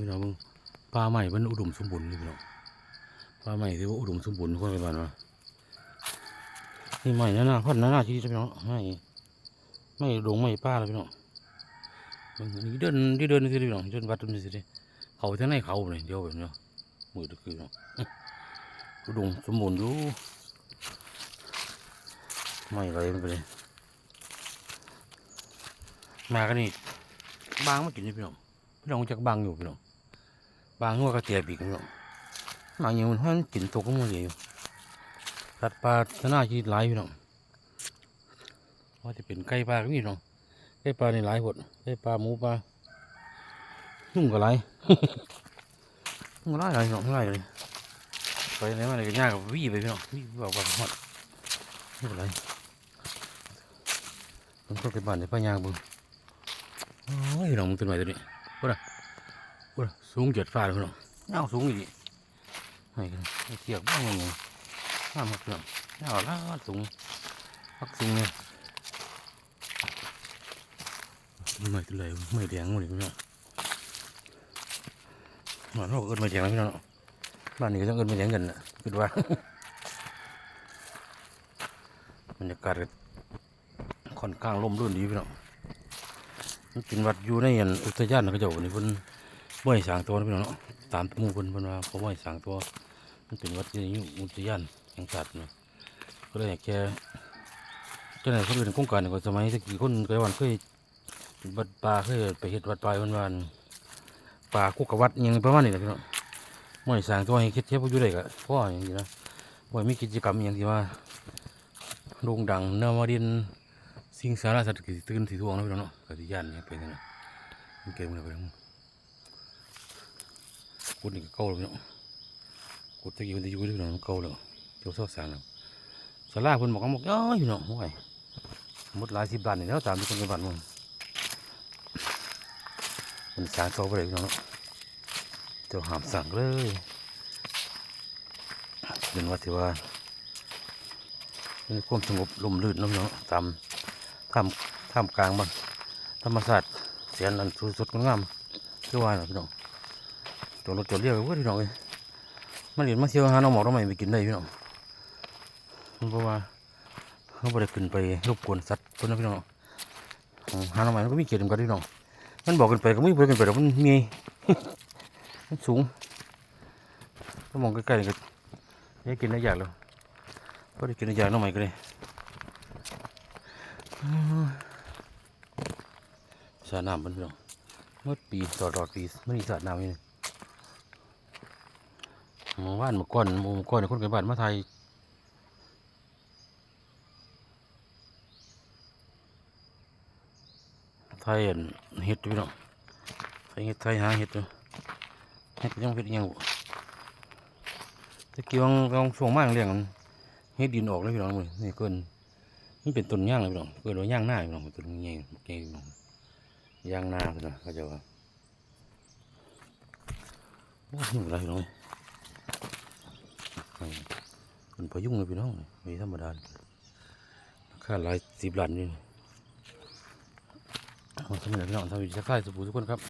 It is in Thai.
พี่น้องปลาใหม่มันอุดมสมบูรณ์เลยพี่น้องปลาใหม่ที่ว่าอุดมสมบูรณ์คนไปบ้านวะนี่ใหม่นะน่าพันนะน่าที่จะพี่น้องไม่ไม่ดงไม่ป้าเลยพี่น้องมันนี่เดินที่เดินนี่สิพี่น้องเดินวัดตรงนี้สิเขาทั้งในเขาเลยเดียวแบบเนาะมือตะคือเนาะอุดมสมบูรณ์อยู่ไม่ไรมันไปเลยมากันนี่บางมากินนี่พี่น้องพี่น้องจักบางอยู่พี่น้อง บางหัวกระเตียบอีกพี่น้องบางอย่างมันห้มันกินตกของมันเยอยู่สัตว์ป่าชนะชีวิตหลายพี่น้องว่าจะเป็นไก่ปลาก็มีพี่น้องไก่ปลาในหลายหดไก่ปลาหมูปลานุ่งก็หลายนุ่งหลายหลายพี่น้องหลายเลยไปไหนมาไหนก็ยากกับวี่งไปพี่น้องวี่งบอกว่าหอดนี่เป็นไรผมก็ไปบ้านในพญางบึงโอ้ยน้องมึงตัวไหนตัวนี้พูดอะพูดอะ สูงเจ็ดฟ้าเลยพี่น้องเงาสูงอีกดิไอ้กันไอ้เทียบบ้างยังไงห้ามมาพี่น้องเงาล้าสูงพักสูงเนี่ยไม่ตัวไหนไม่แดงหมดเลยพี่น้องบ้านเราเอิ้นไม่แดงแล้วพี่น้องเนาะบ้านนี้ก็ต้องเอิ้นไม่แดงกันนะคิดว่าบรรยากาศก็ค่อนข้างร่มรื่นดีพี่น้องมันเป็นวัดอยู่ในอันอุทยานเขาเจ้านี่เพิ่น บ่ให้สางตัวนะพี่น้องเนาะตามมู่เพิ่นเพิ่นว่าเขาบ่ให้สางตัว มันเป็นวัดที่อยู่อุทยานแห่งชาติเนาะก็เลยให้แกเจ้าหนคนอื่นโครงการนี่ก็สมัยตะกี้คนเคยวันเคยวัดป่าเคยไปเฮ็ดวัดป่าเพิ่นวันป่าคุกกะวัดยังประมาณนี้แหละพี่น้องบ่ให้สางตัวให้คิดเทียบอยู่ได้ก็พ่ออย่างนี้นะบ่ให้มีกิจกรรมอย่างที่ว่าโด่งดังเนื้อมาดินสิ่งสาระสัตว์กิตื่นสีทวงนะพี่น้องเนาะกติยานเนี่ยเป็นยังไงมันเก่งเลยพี่น้อง กุดนี่ก็เก่าเลยพี่น้องกุดตะกี้มันจะอยู่ที่พี่น้องมันเก่าแล้วเจ้าเศร้าสารแล้วสาราเพิ่นบอกว่าบอกเอ้ยพี่น้องโอ้ยหมดหลายสิบล้านนี่แล้วตามที่คนในบ้านมึงมันสาร้างต่อไปเลยพี่น้องเนาะเจ้าหามสั่งเลยเป็นวัดที่ว่ามีความสงบลมลื่นนาะพี่น้องตามท่ามท่ามกลางบ้านธรรมศาสตร์เสียนอันสุดสุดงามคือว่าเนาะพี่น้อง จอดรถจอดเรียกไว้พี่น้องเลยมาเรียนมาเที่ยวหาน้องหมอกน้องใหม่ไปกินได้พี่น้องเพราะว่าเขาไม่ได้ขึ้นไปรบกวนสัตว์เพิ่นนะพี่น้องหาน้องใหม่มันก็มีเกียรติเหมือนกันพี่น้องมันบอกกันไปก็ไม่บอกกันไปหรอกมันมีมันสูงก็มองใกล้ๆก็ได้กินได้ยากแล้วก็ได้กินยาหน่องใหม่ก็เลยสาน้ำมันพี่น้องเมื่อปีตลอดตอดปีไม่มีสาน้ำนี่ หมู่บ้านหมู่ก้อนหมู่ก้อนคนไกลบ้านมาไทยไทยเห็ดพี่น้องไทยเห็ดไทยหาเห็ดดูเห็ดยังเห็ดยังบ่ตะกี้วังลองส่วงมากเลี้ยงเฮ็ดดินออกเลยพี่น้องเลยนี่เกินนี่เป็นต้นย่างเลยพี่น้องเกินว่าย่างหน้าพี่น้องเป็นต้นใหญ่ใหญ่พี่น้องย่างหน้าพี่น้องเขาจะว่าโอ้ยนี่อะไรพี่น้องเอ้ยเป็น พยุงเลยพี่น้องมีธรรมดาค่าหลายสิบล้านนี่เอาสมัยพี่น้องทำอยู่จะค่ายสบู่ทุกคนครับ